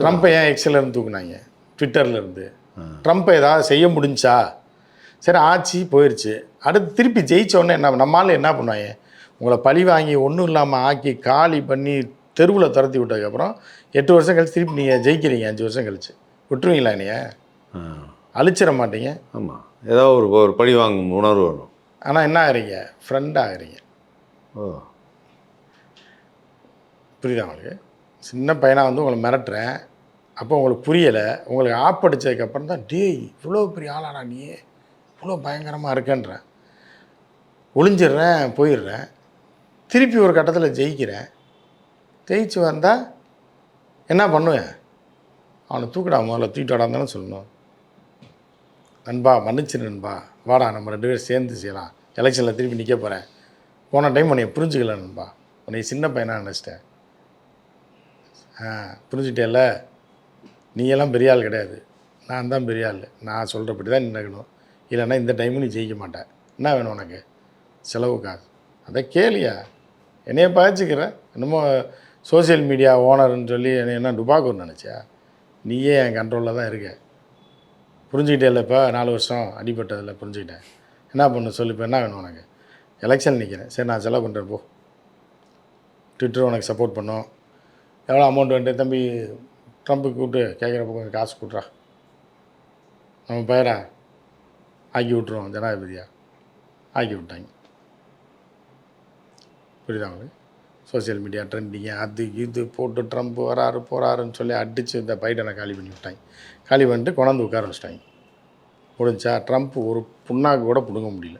ட்ரம்ப்பை ஏன் எக்ஸில் இருந்து தூக்குனாங்க? ட்விட்டர்ல இருந்து. ட்ரம்ப் ஏதாவது செய்ய முடிஞ்சா? சரி ஆட்சி போயிடுச்சு அடுத்து திருப்பி ஜெயிச்ச உடனே என்ன நம்மளால என்ன பண்ணுவாங்க? உங்களை பழி வாங்கி ஒன்றும் இல்லாமல் ஆக்கி காலி பண்ணி தெருவில் துரத்தி விட்டதுக்கப்புறம் எட்டு வருஷம் கழிச்சு திருப்பி நீங்கள் ஜெயிக்கிறீங்க அஞ்சு வருஷம் கழிச்சு. விட்டுருவீங்களா நீங்கள் அழிச்சிட மாட்டீங்க. ஆமாம் ஏதோ ஒரு ஒரு பழி வாங்கும் உணர்வு வேணும். ஆனால் என்ன ஆகுறீங்க? ஃப்ரெண்ட் ஆகுறீங்க. ஓ. புரியுதா உங்களுக்கு? சின்ன பையனாக வந்து உங்களை மிரட்டுறேன். அப்போ உங்களுக்கு புரியலை. உங்களுக்கு ஆப்படிச்சதுக்கப்புறம் தான் டேய் இவ்வளோ பெரிய ஆளாடா நீ. இவ்வளோ பயங்கரமாக இருக்கேன்றேன் ஒளிஞ்சிடுறேன் போயிடுறேன். திருப்பி ஒரு கட்டத்தில் ஜெயிக்கிறேன். ஜெயிச்சு வந்தால் என்ன பண்ணுவேன்? அவனை தூக்கிடா முதல்ல தூக்கிட்டு சொல்லணும். நண்பா மன்னிச்சு நண்பா. வாடா நம்ம ரெண்டு பேரும் சேர்ந்து செய்யலாம். எலெக்ஷனில் திருப்பி நிற்க போகிறேன் போன டைம் உன்னை புரிஞ்சுக்கல நண்பா. உன்னை சின்ன பையனாக நினச்சிட்டேன். ஆ புரிஞ்சுட்டேல்ல நீ எல்லாம் பெரிய ஆள் கிடையாது. நான் தான் பெரிய ஆள். நான் சொல்கிறபடி தான் நின்றுக்கணும் இல்லைன்னா இந்த டைமும் நீ ஜெயிக்க மாட்டேன் என்ன வேணும் உனக்கு? செலவு காசு அதை கேளியா? என்னைய பாய்ச்சிக்கிற என்னமோ சோஷியல் மீடியா ஓனர்னு சொல்லி என்னை என்ன டுபாக்கூர் நினச்சியா? நீயே என் கண்ட்ரோலில் தான் இருக்க. புரிஞ்சுக்கிட்டே இப்போ? நாலு வருஷம் அடிபட்டதில் புரிஞ்சுக்கிட்டேன். என்ன பண்ணு? சொல்லிப்போ என்ன வேணும் உனக்கு? எலெக்ஷன் நிற்கிறேன் சரி நான் செலவு பண்ணுறேன் போ. ட்விட்டர் உனக்கு சப்போர்ட் பண்ணும். எவ்வளோ அமௌண்ட் வந்துட்டு தம்பி ட்ரம்ப்புக்கு கூப்பிட்டு கேட்குறப்ப கொஞ்சம் காசு கொடுறா. நம்ம பயிரா ஆக்கி விட்ருவோம் ஜனாதிபதியா? ஆக்கி விட்டாங்க. புரியுதா உங்களுக்கு? சோஷியல் மீடியா ட்ரெண்டிங்கு அது இது போட்டு ட்ரம்ப் வராரு போகிறாருன்னு சொல்லி அடித்து இந்த பைடனை காலி பண்ணி விட்டாங்க. காலி பண்ணிட்டு கொண்டாந்து உட்கார வச்சிட்டாங்க. முடிஞ்சா ட்ரம்ப் ஒரு புண்ணாக்கு கூட பிடுங்க முடியல.